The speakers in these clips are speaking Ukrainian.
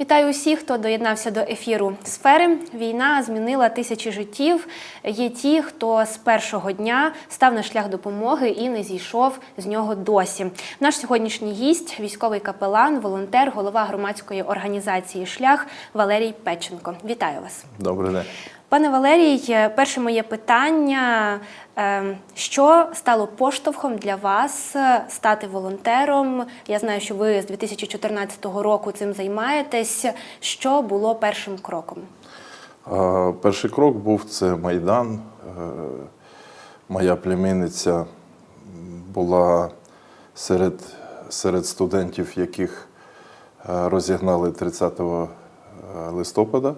Вітаю усіх, хто доєднався до ефіру сфери. Війна змінила тисячі життів. Є ті, хто з першого дня став на шлях допомоги і не зійшов з нього досі. Наш сьогоднішній гість, військовий капелан, волонтер, голова громадської організації Шлях Валерій Печенко. Вітаю вас. Добрий день. Пане Валерій, перше моє питання: Е, що стало поштовхом для вас е, стати волонтером? Я знаю, що ви з 2014 року цим займаєтесь. Що було першим кроком? Перший крок був це Майдан. Е, Моя племінниця була серед, серед студентів, яких е, розігнали 30 листопада.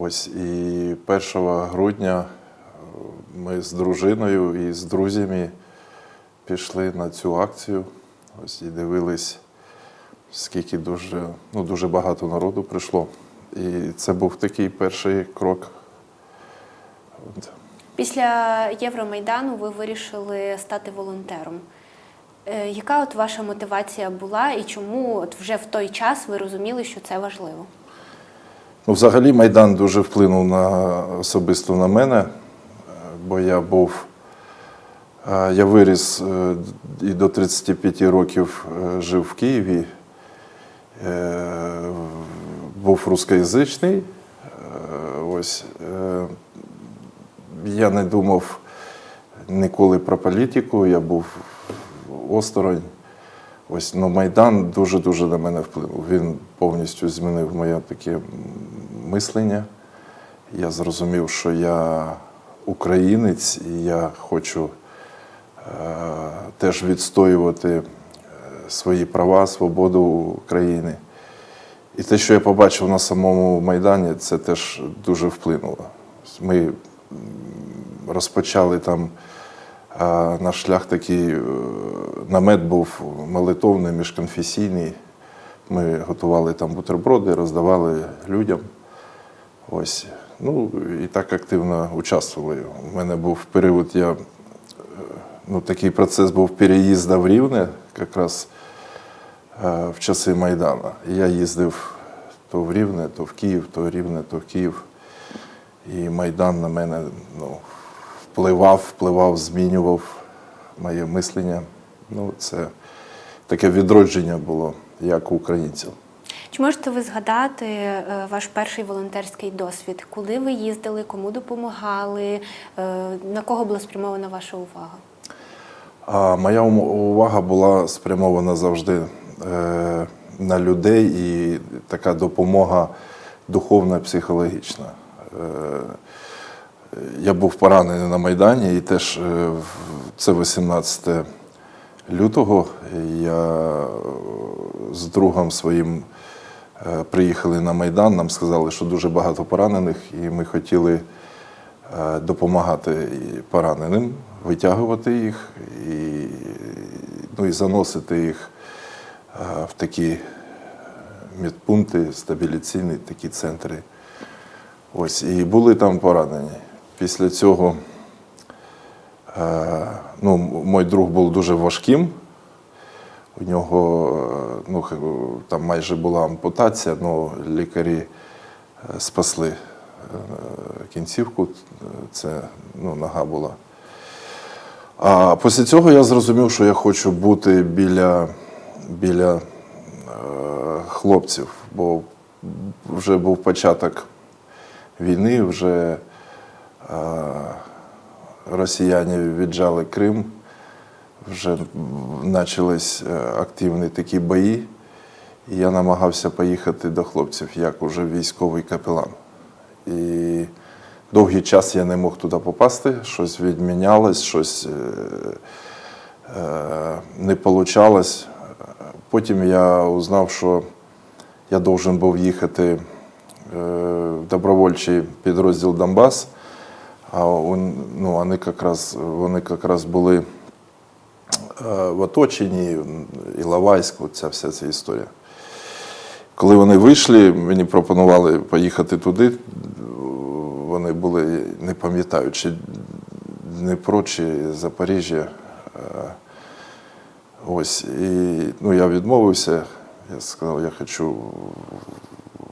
Ось і 1 грудня е, ми з дружиною і з друзями пішли на цю акцію. Ось і дивились, скільки дуже, ну, дуже багато народу прийшло. І це був такий перший крок. От. Після Євромайдану ви вирішили стати волонтером. Е, Яка от ваша мотивація була і чому от вже в той час ви розуміли, що це важливо? Ну, взагалі, Майдан дуже вплинув на, особисто на мене, е, бо я був. е, Я виріс е, і до 35 років жив в Києві, був рускоязичний. Ось я не думав ніколи про політику, я був осторонь. Ось ну, Майдан дуже-дуже на мене вплинув. Він повністю змінив моє таке мислення. Я зрозумів, що я українець і я хочу е, теж відстоювати е, свої права, свободу країни. І те, що я побачив на самому Майдані, це теж дуже вплинуло. Ми розпочали там а, наш шлях такий, е, намет був молитовний, міжконфесійний. Ми готували там бутерброди, роздавали людям. Ось. Ну і так активно участвували. У мене був період, я, е, ну, такий процес був переїзду в Рівне, якраз е, в часи Майдану. Я їздив то в Рівне, то в Київ, то в Рівне, то в Київ. І Майдан на мене ну, впливав, впливав, змінював моє мислення. Ну, це таке відродження було як у українців. Чи можете ви згадати е, ваш перший волонтерський досвід? Куди ви їздили, кому допомагали, е, на кого була спрямована ваша увага? А моя увага була спрямована завжди е, на людей і така допомога духовна, психологічна. Я був поранений на Майдані, і теж е, це 18 лютого. Я е, з другом своїм е, приїхали на Майдан. Нам сказали, що дуже багато поранених, і ми хотіли допомагати пораненим, витягувати їх і, ну, і заносити їх в такі медпункти, стабіляційні такі центри. Ось, і були там поранені. Після цього е, ну, мій друг був дуже важким. У нього е, ну, там майже була ампутація, але лікарі е, спасли кінцівку, це ну, нога була. А після цього я зрозумів, що я хочу бути біля, біля е, хлопців, бо вже був початок війни, вже росіяни віджали Крим, вже почались е, активні такі бої. І я намагався поїхати до хлопців як уже військовий капелан. І довгий час я не мог туди попасти, щось відмінялось, щось е, е, не вийшло. Потім я узнав, що я должен був їхати в добровольчий підрозділ Донбас, а ну, вони якраз, вони якраз були е, в оточенні, Іловайськ, ця вся ця історія. Коли вони вийшли, мені пропонували поїхати туди. Вони були, не пам'ятаю, чи Дніпро, чи Запоріжжя. Е, Ось. І ну, я відмовився. Я сказав, я хочу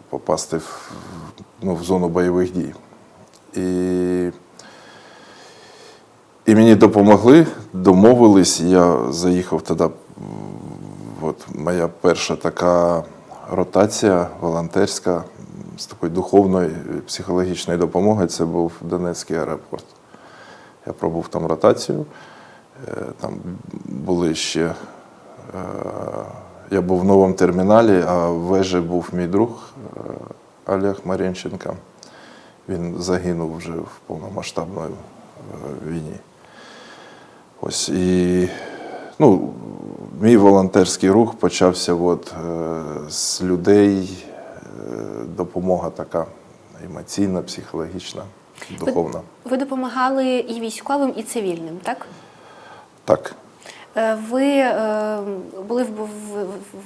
попасти в, ну, в зону бойових дій. І, і мені допомогли, домовились. Я заїхав тоді. От моя перша така ротація волонтерська з такої духовної і психологічної допомоги. Це був Донецький аеропорт. Я пробув там ротацію. Е, Там були ще. е, Я був в новому терміналі, а в вежі був мій друг е, Олег Марінченко. Він загинув вже в повномасштабній війні. Ось і ну, мій волонтерський рух почався от, е, з людей, е, допомога така емоційна, психологічна, духовна. Ви допомагали і військовим, і цивільним, так? Так. Е, Ви були в,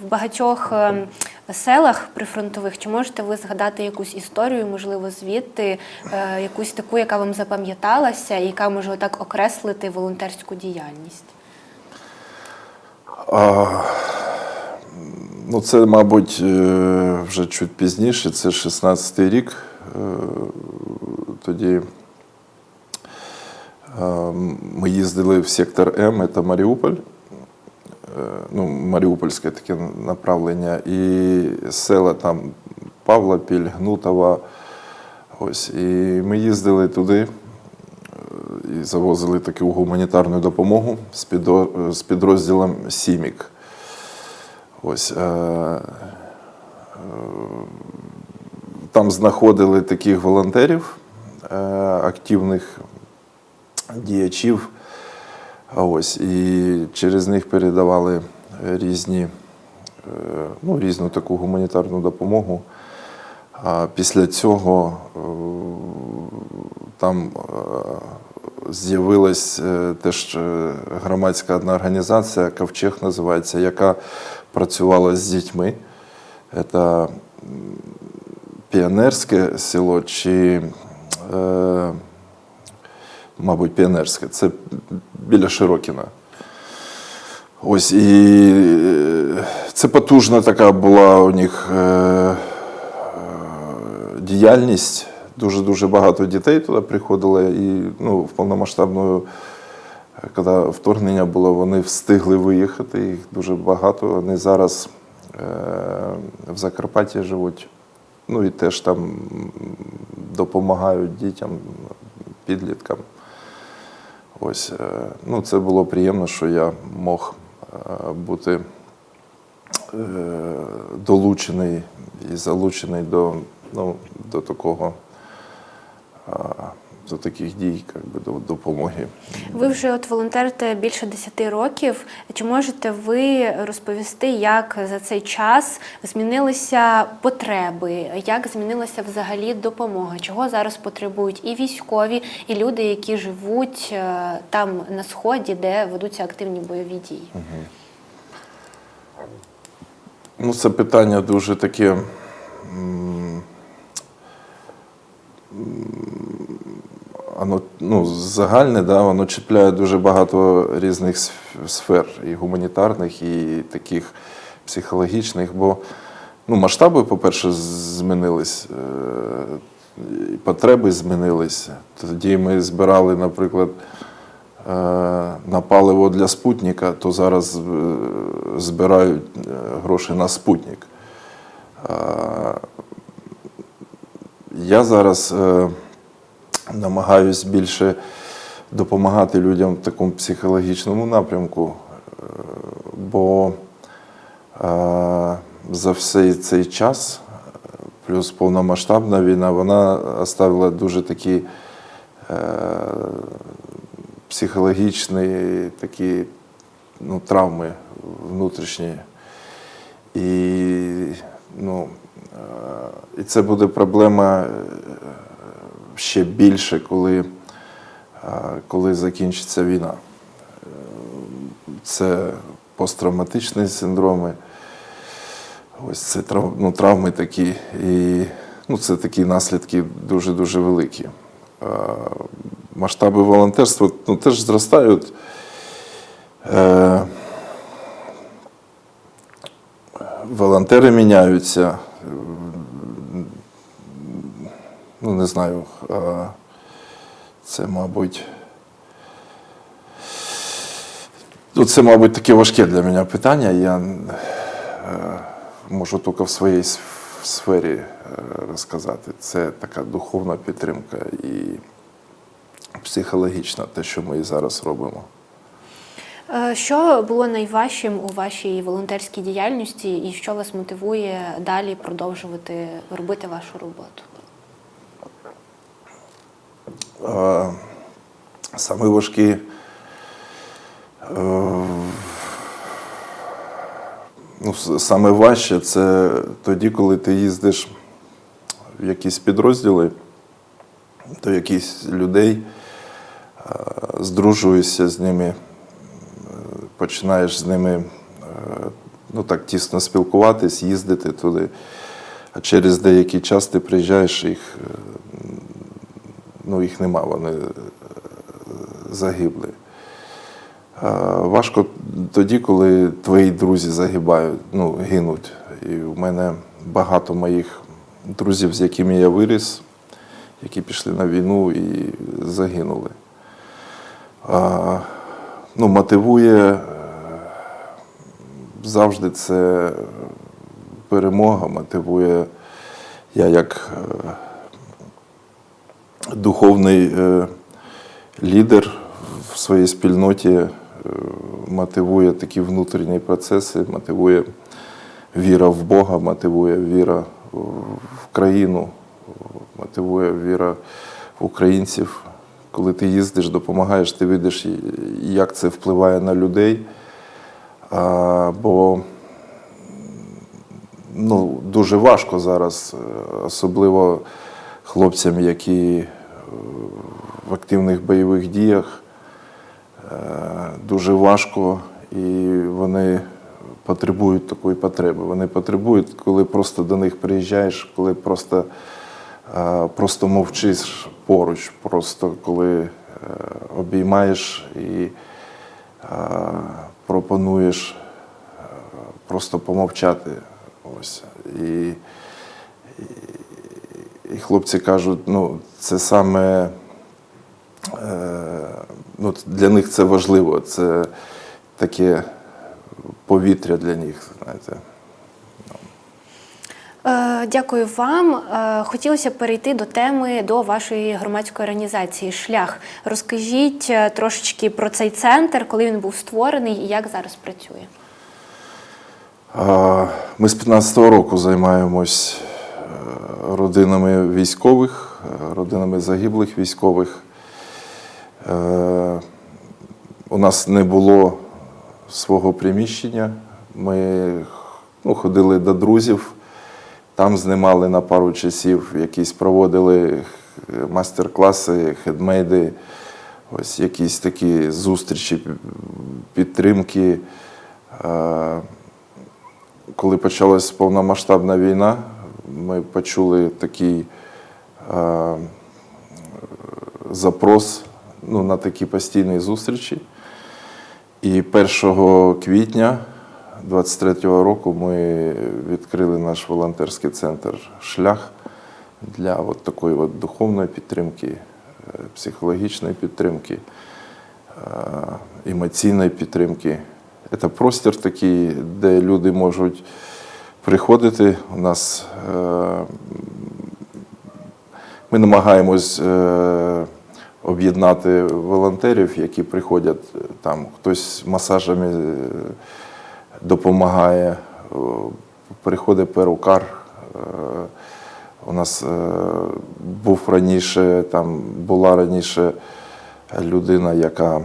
багатьох е, селах прифронтових. Чи можете ви згадати якусь історію, можливо, звідти, е, якусь таку, яка вам запам'яталася, і яка може так окреслити волонтерську діяльність? А, ну, це, мабуть, е, вже чуть пізніше, це 16-й рік. Е, Тоді ми їздили в сектор М, це Маріуполь. Е, Ну, Маріупольське таке направлення. І села там Павлопіль, Гнутова. Ось. І ми їздили туди і завозили таку гуманітарну допомогу з, з підрозділом Сімік. Ось, е, е, там знаходили таких волонтерів, е, активних діячів. Ось, і через них передавали різні, е, ну, різну таку гуманітарну допомогу. А після цього е, там е, з'явилась е, теж е, громадська одна організація, Ковчег називається, яка працювала з дітьми. Це піонерське село чи, е, мабуть, піонерське. Це біля Широкіна. Ось і е, це потужна така була у них е, е, діяльність. Дуже-дуже багато дітей туди приходило. І ну, в повномасштабну, коли вторгнення було, вони встигли виїхати. Їх дуже багато. Вони зараз в Закарпатті живуть. Ну і теж там допомагають дітям, підліткам. Ось, е, ну, це було приємно, що я мог е, бути е, долучений і залучений до, ну, до такого. До таких дій, як би, до допомоги. Ви вже от волонтерите більше 10 років. Чи можете ви розповісти, як за цей час змінилися потреби, як змінилася взагалі допомога? Чого зараз потребують і військові, і люди, які живуть е, там на сході, де ведуться активні бойові дії? Ну, це питання дуже таке. Воно ну, загальне, да, воно чіпляє дуже багато різних сфер, і гуманітарних, і таких психологічних. Бо ну, масштаби, по-перше, змінились, е, потреби змінились. Тоді ми збирали, наприклад, е, на паливо для спутника, то зараз е, збирають гроші на спутник. Я зараз намагаюсь більше допомагати людям в такому психологічному напрямку, е, бо е, за всей цей час, плюс повномасштабна війна, вона оставила дуже такі е, психологічні такі ну, травми внутрішні. І, ну, і це буде проблема ще більше, коли, е, коли закінчиться війна. Е, Це посттравматичні синдроми. Ось це ну, травми такі. І ну, це такі наслідки дуже-дуже великі. Е, Масштаби волонтерства ну, теж зростають. Волонтери міняються. Ну, не знаю. Це, мабуть. Ну, це, мабуть, таке важке для мене питання. Я е, можу тільки в своїй сфері е, розказати. Це така духовна підтримка і психологічна, те, що ми і зараз робимо. Е, Що було найважчим у вашій волонтерській діяльності, і що вас мотивує далі продовжувати робити вашу роботу? Саме важкі. е, Ну, саме важче це тоді, коли ти їздиш в якісь підрозділи до якихось людей, е, здружуєшся з ними, е, починаєш з ними ну, так тісно спілкуватись, їздити туди. А через деякий час ти приїжджаєш, їх, ну, їх нема, вони е, загибли. Важко тоді, коли твої друзі загибають, ну, гинуть. І в мене багато моїх друзів, з якими я виріс, які пішли на війну і загинули. А, ну, мотивує е, завжди це перемога, мотивує я як е, духовний е, лідер в своїй спільноті е, мотивує такі внутрішні процеси, мотивує віра в Бога, мотивує віра в країну, мотивує віра в українців. Коли ти їздиш, допомагаєш, ти видиш, як це впливає на людей. А, бо ну, дуже важко зараз, е, особливо хлопцям, які активних бойових діях. Е, Дуже важко і вони потребують такої потреби. Вони потребують, коли просто до них приїжджаєш, коли просто, е, просто мовчиш поруч, просто коли е, обіймаєш і пропонуєш просто помовчати. Ось. І, і хлопці кажуть, ну, це саме ну, для них це важливо, це таке повітря для них, знаєте. Е, Дякую вам. Е, Хотілося перейти до теми до вашої громадської організації Шлях. Розкажіть е, трошечки про цей центр, коли він був створений і як зараз працює. Ми з 15-го року займаємось е, родинами військових, е, родинами загиблих військових. Е, У нас не було свого приміщення. Ми ну, ходили до друзів, там знімали на пару часів, якісь проводили майстер-класи, хедмейди, ось якісь такі зустрічі, підтримки. Е, коли почалась повномасштабна війна, ми почули такий е, запрос ну, на такі постійні зустрічі. І 1 квітня 23-го року ми відкрили наш волонтерський центр Шлях для от такої от духовної підтримки, е, психологічної підтримки, е, емоційної підтримки. Це простір такий, де люди можуть приходити. У нас е, ми намагаємось об'єднати волонтерів, які приходять е, там, хтось масажами е, допомагає, приходить перукар. Е, У нас був раніше, там була раніше людина, яка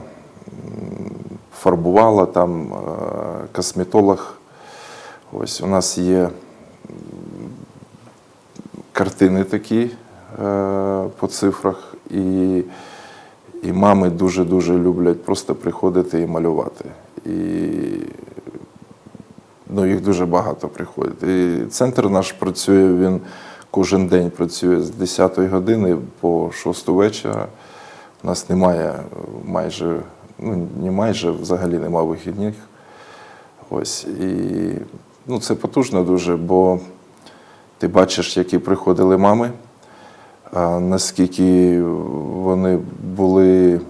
фарбувала там косметолог. Ось у нас є картини такі по цифрах, і, і мами дуже-дуже люблять просто приходити і малювати. І ну, їх дуже багато приходить. І центр наш працює, він кожен день працює з 10 години по 6 вечора. У нас немає е, майже, ну не майже взагалі немає вихідних. Ось і ну, це потужно дуже, бо ти бачиш, які приходили мами, наскільки вони були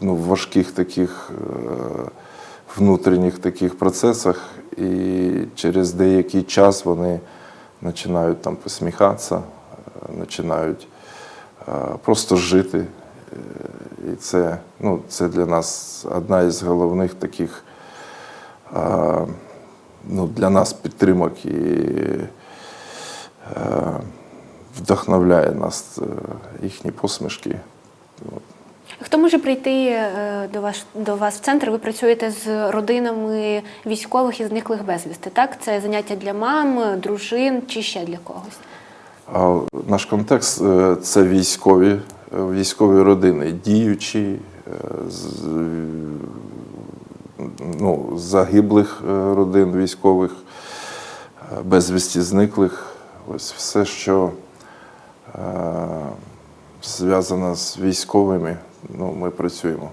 ну, в важких таких е, внутрішніх таких процесах, і через деякий час вони починають там посміхатися, е, починають е, просто жити. І це, ну, це для нас одна із головних таких ну, для нас підтримок і вдохновляє нас е, їхні посмішки. Хто може прийти е, до вас до вас в центр? Ви працюєте з родинами військових і зниклих безвісти. Так, це заняття для мам, дружин чи ще для когось. А наш контекст е, це військові, військові родини, діючі, ну, загиблих родин військових, безвісті зниклих. Ось все, що е, зв'язано з військовими, ну, ми працюємо.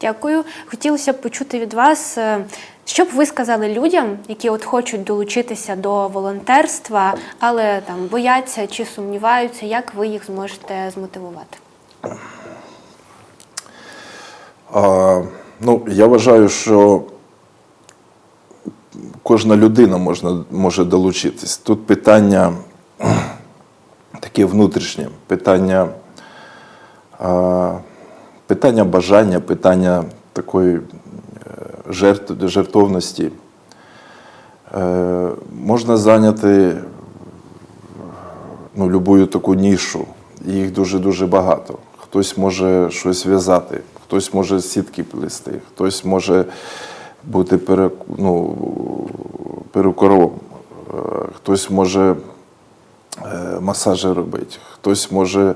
Дякую. Хотілося б почути від вас, е, що б ви сказали людям, які от хочуть долучитися до волонтерства, але там бояться чи сумніваються, як ви їх зможете змотивувати? А, ну, я вважаю, що кожна людина можна, може долучитись. Тут питання таке внутрішнє, питання, питання бажання, питання такої е, жертовності. Е, можна зайняти ну, любую таку нішу. Їх дуже-дуже багато. Хтось може щось в'язати, хтось може сітки плести, хтось може бути пере, ну, перукором, е, хтось може масажі робити, хтось може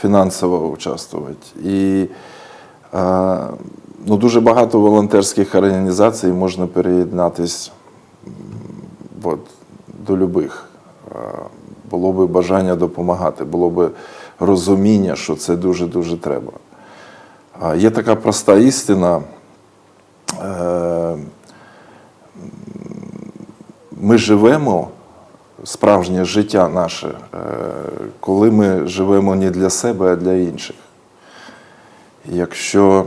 фінансово участвувати. І е, ну, дуже багато волонтерських організацій можна переєднатись от, до любих. Е, Було би бажання допомагати, було би розуміння, що це дуже-дуже треба. Є така проста істина. е, Ми живемо справжнє життя наше, е, коли ми живемо не для себе, а для інших. Якщо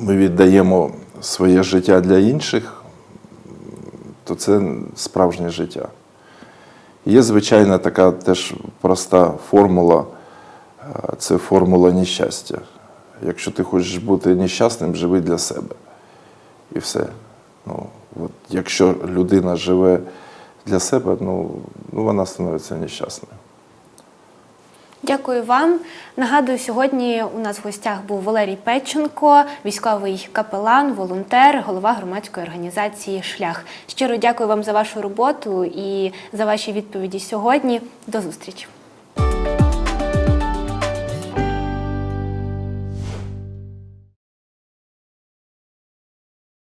ми віддаємо своє життя для інших, то це справжнє життя. Є, звичайно, така теж проста формула е, це формула нещастя. Якщо ти хочеш бути нещасним, живи для себе. І все. Ну, от, якщо людина живе для себе, ну, ну вона становиться нещасною. Дякую вам. Нагадую, сьогодні у нас в гостях був Валерій Печенко, військовий капелан, волонтер, голова громадської організації Шлях. Щиро дякую вам за вашу роботу і за ваші відповіді сьогодні. До зустрічі.